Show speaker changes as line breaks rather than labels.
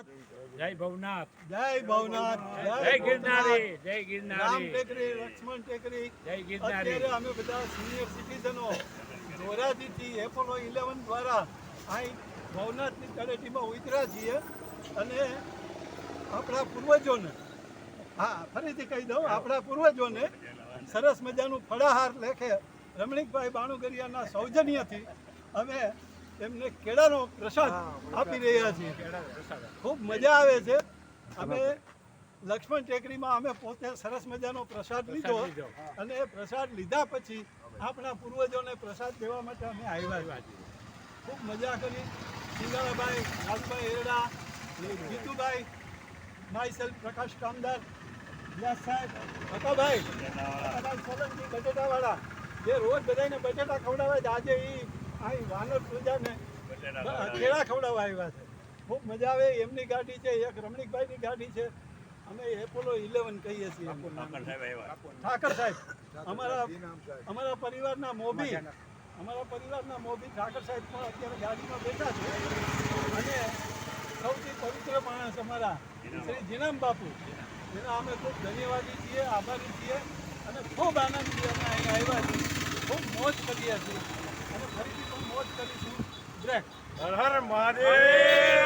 જય ભવનાથ.
જય ભવનાથ
જય ગિરનારી જય
રામ
ગિરનારી
ટેકરી લક્ષ્મણ ટેકરી.
જય ગિરનારી.
અત્યારે અમે બધા સિનિયર સિટીઝનો ધોરાજીથી એપોલો ઇલેવન દ્વારા અહીં ભવનાથની તળેટીમાં ઉતર્યા છીએ અને આપણા પૂર્વજોને હા ફરીથી કહી દઉં આપણા પૂર્વજોને સરસ મજાનું ફળાહાર લેખે રમણીકભાઈ બાણુગરિયાના સૌજન્યથી અમે એમને કેળાનો પ્રસાદ આપી રહ્યા છીએ. ખૂબ મજા આવે છે. અમે લક્ષ્મણ ટેકરીમાં અમે પોતે સરસ મજાનો પ્રસાદ લીધો. અને એ પ્રસાદ લીધા પછી આપણા પૂર્વજોને પ્રસાદ દેવા માટે અમે આવ્યા ખૂબ મજા કરી. સિંગાળાભાઈ લાલભાઈ એરડા જીતુભાઈ માય સેલ્ફ પ્રકાશ કામદાર વ્યાસ સાહેબ ભકાભાઈ સોલંકી બટેટાવાળા. જે રોજ બધાને બટેટા ખવડાવે છે આજે એ અહીં વાનર પ્રજાને કેળા ખવડાવવા આવ્યા છે. ખૂબ મજા આવે એમની ગાડી છે એક રમણીકભાઈની ગાડી છે. અમે એપોલો ઇલેવન કહીએ છીએ. ઠાકર સાહેબ અમારા અમારા પરિવારના મોભી અમારા પરિવારના મોભી ઠાકર સાહેબ પણ અત્યારે ગાડીમાં બેઠા છે. અને સૌથી પવિત્ર માણસ અમારા શ્રી જીનામ બાપુ. એના અમે ખૂબ ધન્યવાદી છીએ આભારી છીએ અને ખૂબ આનંદથી અમે અહીં આવ્યા છીએ. ખૂબ મોજ કરીએ છીએ. અને ફરીથી મોજ કરીશું બ્રેક.
હર હર મહાદેવ.